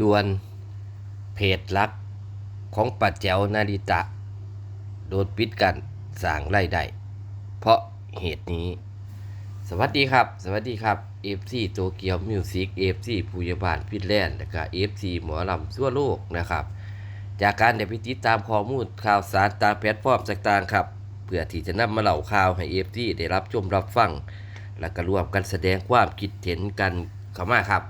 ด่วนเพจลักของปัจแจวนาริตะ โดนปิดกันสร้างรายได้ เพราะเหตุนี้ สวัสดีครับ สวัสดีครับ FC โตเกียวมิวสิก FC ผู้ยาบาลฟินแลนด์และก็ FC หมอลำทั่วโลกนะครับ จากการเดี๋ยวติดตามข้อมูลข่าวสารตามแพลตฟอร์มต่างๆครับเพื่อที่จะนำมาเล่าข่าวให้ FC ได้รับชมรับฟัง และก็รวมกันแสดงความคิดเห็นกันเข้ามาครับ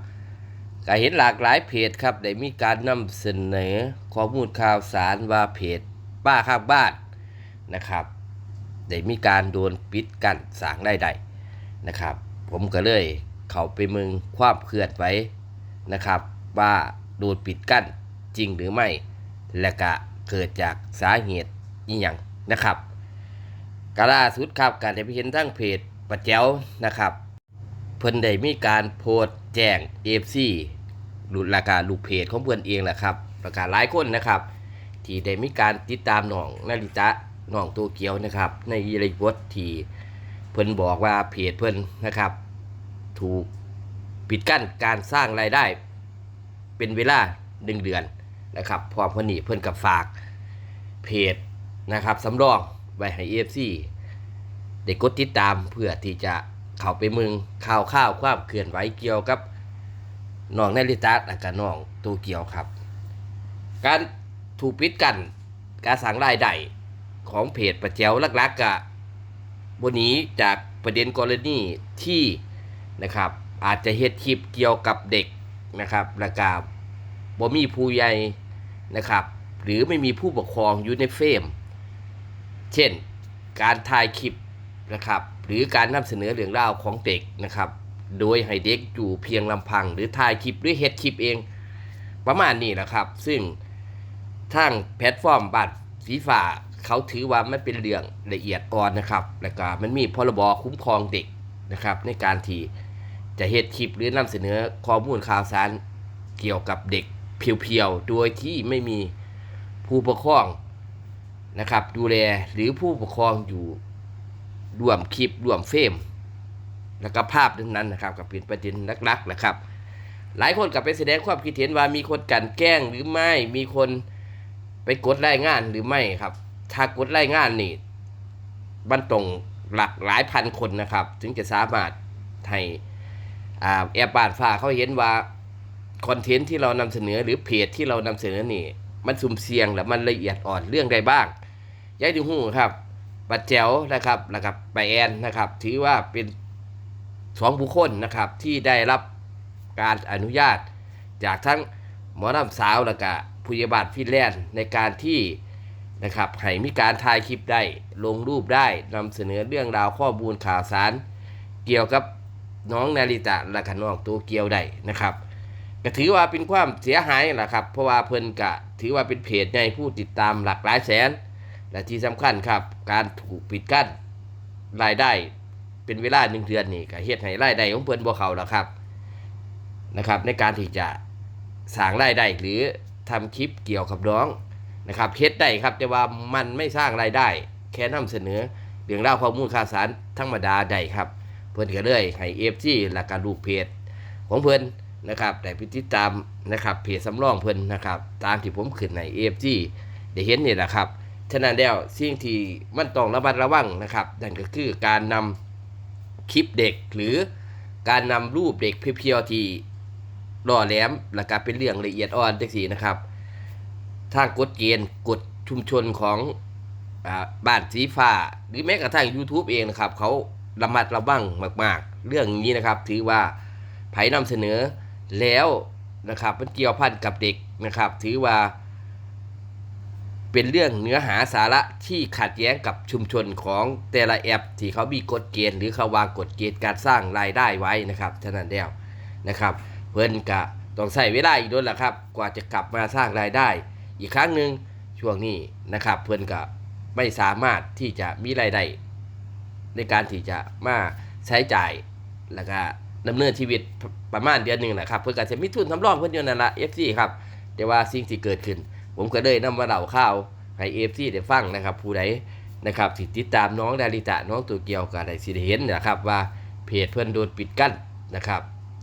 ก็เห็นหลากหลายเพจครับได้มีการนำเสนอข้อมูลข่าวสารว่าเพจป้าข้างบ้านนะครับได้มีการโดนปิดกั้นสางได้ใดนะครับ ผมก็เลยเข้าไปมึงความเคลื่อนไหวนะครับ ว่าโดนปิดกั้นจริงหรือไม่ และก็เกิดจากสาเหตุอีหยังนะครับกล่าสุดครับการได้ไปเห็นทั้งเพจปัจเจ้วนะครับ เพิ่นได้มีการโพสต์แจ้ง AFC หลุดราคาลูกเพจของเพิ่อนเองแหละครับประกาศหลายคนนะครับ ที่ได้มีการติดตามน้องนาริตะน้องตัวเกียวนะครับ ในยีริบทที่เพิ่อนบอกว่าเพจเพิ่อนนะครับ ถูกปิดกั้นการสร้างรายได้ เป็นเวลาหนึ่งเดือนนะครับพร้อมเพิ่นนี่เพิ่อนกับฝากเพจนะครับสำรองไว้ให้ AFC ได้กดติดตามเพื่อที่จะเข้าไปมึงข่าวข้าวความเคลื่อนไหวเกี่ยวกับ น้องนาริตะและก็น้องโตเกียวครับ การถูกปิดกันการสั่งรายได้ของเพจประเจวลักๆกะบนนี้จากประเด็นกรณีที่นะครับ อาจจะเฮ็ดคลิปเกี่ยวกับเด็กนะครับและกาบ่มีผู้ใหญ่นะครับ หรือไม่มีผู้ปกครองอยู่ในเฟรมเช่น การถ่ายคลิปนะครับ หรือการนำเสนอเรื่องราวของเด็กนะครับ โดยให้เด็กอยู่เพียงลำพัง หรือถ่ายคลิปหรือเฮ็ดคลิปเอง ประมาณนี้นะครับ ซึ่งทางแพลตฟอร์มบัตรฟีฟ่าเขาถือว่ามันเป็นเรื่องละเอียดอ่อนนะครับ แล้วก็มันมีพรบคุ้มครองเด็กนะครับ ในการที่จะเฮ็ดคลิปหรือนำเสนอข้อมูลข่าวสารเกี่ยวกับเด็กเพียวๆ โดยที่ไม่มีผู้ปกครองนะครับ ดูแลหรือผู้ปกครองอยู่ร่วมคลิปร่วมเฟรม แล้วก็ภาพนั้นนะครับก็เป็นประเด็นหลักๆนะครับ หลายคนกลับไปแสดงความคิดเห็นว่ามีคนกันแกล้งหรือไม่มีคนไปกดรายงานหรือไม่ครับ ถ้ากดรายงานนี่มันตรงหลักหลายพันคนนะครับ ถึงจะสามารถให้อ่าแอปบ้านฟ้าเขาเห็นว่าคอนเทนต์ที่เรานำเสนอหรือเพจที่เรานำเสนอนี่ มันสุ่มเสี่ยงและมันละเอียดอ่อนเรื่องใดบ้างยายดูหูครับปัจแจ๋วนะครับแล้วกับไปแอนนะครับ ถือว่าเป็น สองบุคคลนะครับที่ได้รับการอนุญาต จากทั้งหมอลำสาวและก็ผู้ยาบาลฟินแลนด์ในการที่นะครับให้มีการถ่ายคลิปได้ลงรูปได้นำเสนอเรื่องราวข้อมูลข่าวสาร เกี่ยวกับน้องนาริตะและก็น้องตัวเกียวได้นะครับก็ถือว่าเป็นความเสียหายแหละครับ เพราะว่าเพิ่นกะถือว่าเป็นเพจในผู้ติดตามหลักหลายแสน และที่สำคัญครับ การถูกปิดกั้นรายได้ เป็นเวลาหนึ่งเดือนนี่ก็เฮ็ดให้รายได้ของเพิ่นบ่เข้าแล้วครับนะครับ ในการที่จะสร้างรายได้หรือทำคลิปเกี่ยวกับน้องนะครับเฮ็ดได้ครับแต่ว่ามันไม่สร้างรายได้ แค่นำเสนอเรื่องราวข้อมูลข่าวสารธรรมดาได้ครับ เพิ่นก็เลยให้เอฟซีและการลูกเพจของเพิ่นนะครับแต่พิติตามนะครับเพจสำรองเพิ่นนะครับ ตามที่ผมขึ้นในเอฟซีได้เห็นนี่แหละครับฉะนั้นแล้วสิ่งที่มันต้องระมัดระวังนะครับนั่นก็คือการนำ คลิปเด็กหรือการนำรูปเด็กเพียวๆที่ล่อแหลมและก็เป็นเรื่องละเอียดอ่อนจังสีนะครับทางกฎเกณฑ์กฎชุมชนของอบ้านสีฟ้าหรือแม้กระทั่ง YouTube เองนะครับ เขาระมัดระวังมาก ๆ เรื่องนี้นะครับ ถือว่าไผ่นำเสนอแล้วนะครับมันเกี่ยวพันกับเด็กนะครับ ถือว่า เป็นเรื่องเนื้อหาสาระที่ขัดแย้งกับชุมชนของแต่ละแอปที่เขามีกฎเกณฑ์หรือเขาวางกฎเกณฑ์การสร้างรายได้ไว้นะครับฉะนั้นแล้วนะครับ เพิ่อนกะต้องใช้เวลาอีกด้วยละครับ กว่าจะกลับมาสร้างรายได้ อีกครั้งหนึ่งช่วงนี้นะครับ เพิ่อนก็ไม่สามารถที่จะมีรายได้ในการที่จะมาใช้จ่ายแล้วก็ดำเนินชีวิตประมาณเดือนหนึ่งนะครับ เพิ่อนก็จะมีทุนสำรองเพิ่อนอยู่นั่นละ FC ครับแต่ว่าสิ่งที่เกิดขึ้น ผมก็เลยนำมาเล่าข่าวให้ FC ได้ฟังนะครับผู้ใดนะครับที่ติดตามน้องดาริตะน้องตัวเกียวก็ได้สิได้เห็นนะครับว่าเพจเพิ่อนโดนปิดกั้นนะครับ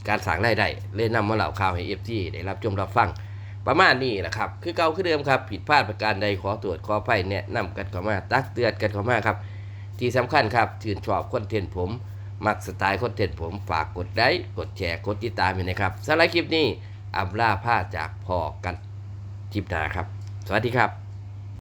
การสั่งรายได้เลยนำมาเล่าข่าวให้ FG ได้รับชมรับฟังประมาณนี้นะครับ คือเก่าคือเดิมครับ ผิดพลาดประการใดขอตรวจขอไฟแนะนำกันเข้ามา ตักเตือนกันเข้ามาครับ ที่สำคัญครับชื่นชอบคอนเทนต์ผม มักสไตล์คอนเทนต์ผมฝากกดไลค์กดแชร์กดติดตามอยู่นะครับสำหรับคลิปนี้อับล่าผ้าจากพอกัน คลิปหน้าครับ สวัสดีครับ